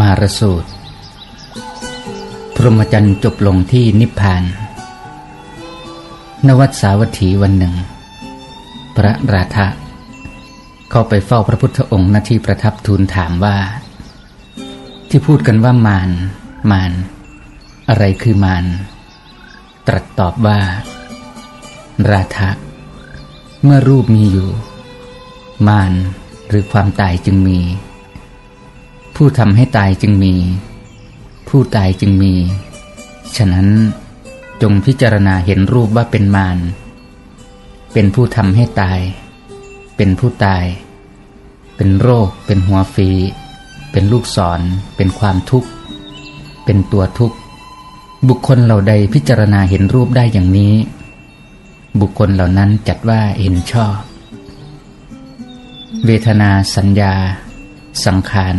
มารสูตร พรหมจรรย์จบลงที่นิพพาน นวัดสาวัตถีวันหนึ่ง พระราธะเข้าไปเฝ้าพระพุทธองค์หน้าที่ประทับทูลถามว่า ที่พูดกันว่ามารมารอะไรคือมารตรัสตอบว่า ราธะเมื่อรูปมีอยู่ มารหรือความตายจึงมี ผู้ทำให้ตายจึงมี ผู้ตายจึงมี ฉะนั้นจงพิจารณาเห็นรูปว่าเป็นมาร เป็นผู้ทำให้ตาย เป็นผู้ตาย เป็นโรค เป็นหัวฟี เป็นลูกศร เป็นความทุกข์ เป็นตัวทุกข์ บุคคลเหล่าใดพิจารณาเห็นรูปได้อย่างนี้ บุคคลเหล่านั้นจัดว่าเห็นชอบ เวทนาสัญญา สังขาร